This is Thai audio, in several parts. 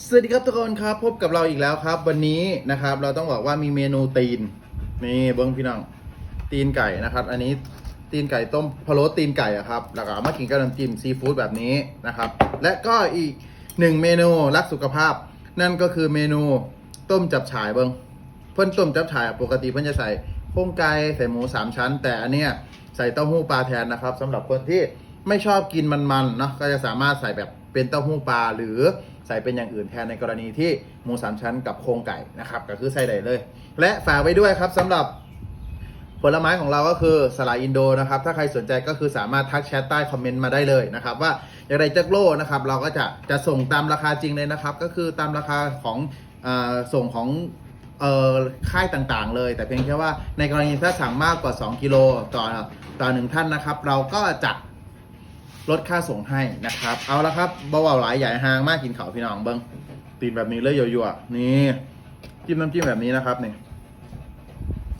สวัสดีครับทุกคนครับ พบกับเราอีกแล้วครับ วันนี้นะครับ เราต้องบอกว่ามีเมนูตีนนี่เบิ้งพี่น้องตีนไก่นะครับ อันนี้ตีนไก่ต้มพะโล้ตีนไก่อะครับแล้วก็เอามากินกับน้ำจิ้มซีฟู้ดแบบนี้นะครับ และก็อีกหนึ่งเมนูรักสุขภาพ นั่นก็คือเมนูต้มจับฉายเบิ้งเพิ่นต้มจับฉายปกติเพิ่นจะใส่โครงไก่ใส่หมูสามชั้น แต่อันเนี้ยใส่เต้าหู้ปลาแทนนะครับสำหรับคนที่ไม่ชอบกินมันๆเนาะก็จะสามารถใส่แบบเป็นเต้าหู้ปลาหรือ ส่เป็นอย่างอื่นแทนในกรณีที่หมูสามชั้นกับโครงไก่นะครับก็คือใส่ได้เลย และฝากไว้ด้วยครับสำหรับผลไม้ของเราก็คือสลายอินโดนะครับ ถ้าใครสนใจก็คือสามารถทักแชทใต้คอมเมนต์มาได้เลยนะครับ ว่าอยากได้จักโลนะครับ เราก็จะจะส่งตามราคาจริงเลยนะครับ ก็คือตามราคาของอส่งของค่ายต่างๆ เลย แต่เพียงแค่ว่าในกรณีถ้าสั่งมากกว่า 2 กิโลต่อต่อหนึ่งท่านนะครับ เราก็จะ ลดค่าส่งให้นะครับ เอาละครับเบาๆหลายใหญ่หางมากกินเขาพี่น้องเบิ้งตีนแบบนี้เลยยั่วๆนี่จิ้มน้ำจิ้มแบบนี้นะครับนี่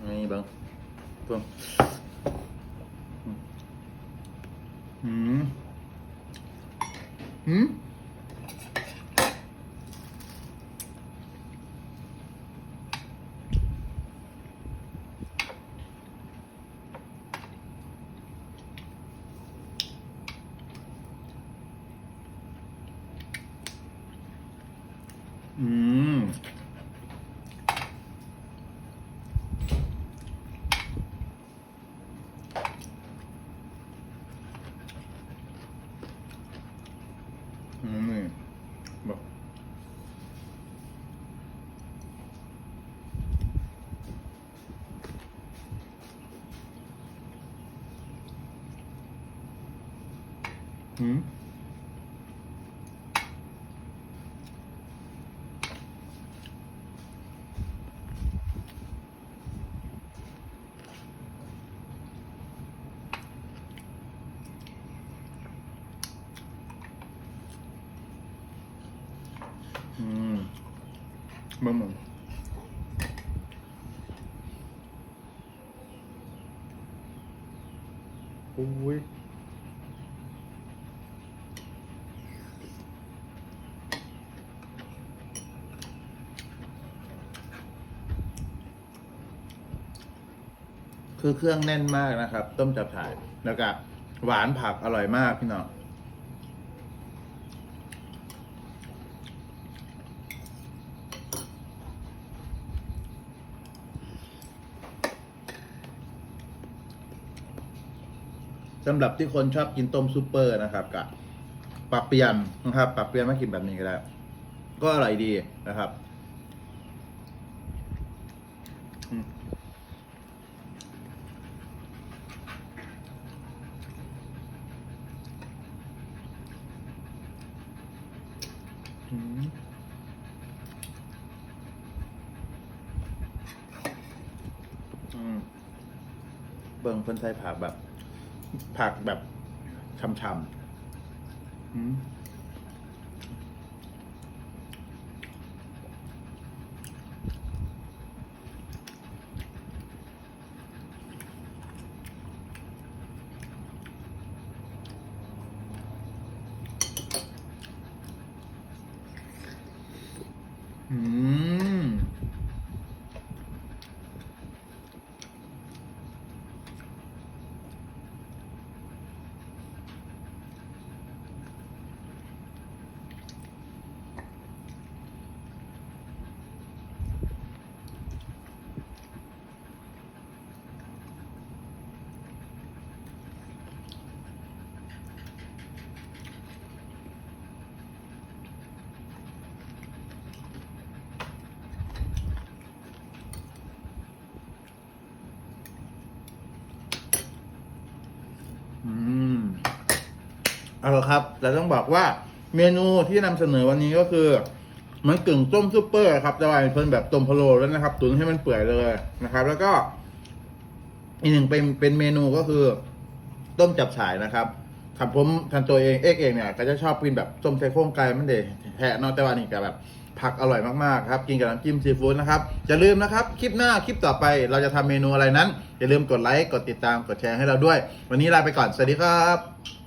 นี่เบิ้งเบิ้งหืมหืมอืมอืม บอกอื อืมเบิ่งมึงอุ้ยคือเครื่องแน่นมากนะครับ ต้มจับฉ่ายแล้วก็หวานผักอร่อยมากพี่น้อง สำหรับที่คนชอบกินต้มซูเปอร์นะครับกับปรับเปลี่ยนนะครับ ปรับเปลี่ยนมากินแบบนี้ก็ได้ ก็อร่อยดีนะครับอืมอืมอืมเบิ่งเพิ่นใส่ผักแบบ ผักแบบช่ำๆอืมอืม อืม เอาละครับเราต้องบอกว่าเมนูที่นำเสนอวันนี้ก็คือ มันกึ่งต้มซุปเปอร์ครับจะว่าเป็นแบบต้มพะโล้แล้วนะครับ ตุ๋นให้มันเปื่อยเลยนะครับ แล้วก็ อีกหนึ่งเป็นเป็นเมนูก็คือ ต้มจับฉ่ายนะครับครับผมทันตัวเองเอกเองเนี่ยก็จะชอบกินแบบต้มไส้โครงไก่มันเดแทะนอกแต่ว่านี่ก็แบบผักอร่อยมากๆครับ กินกับน้ำจิ้มซีฟู้ดนะครับอย่าลืมนะครับ คลิปหน้าคลิปต่อไปเราจะทำเมนูอะไรนั้น อย่าลืมกดไลค์ กดติดตามกดแชร์ให้เราด้วย วันนี้ลาไปก่อน สวัสดีครับ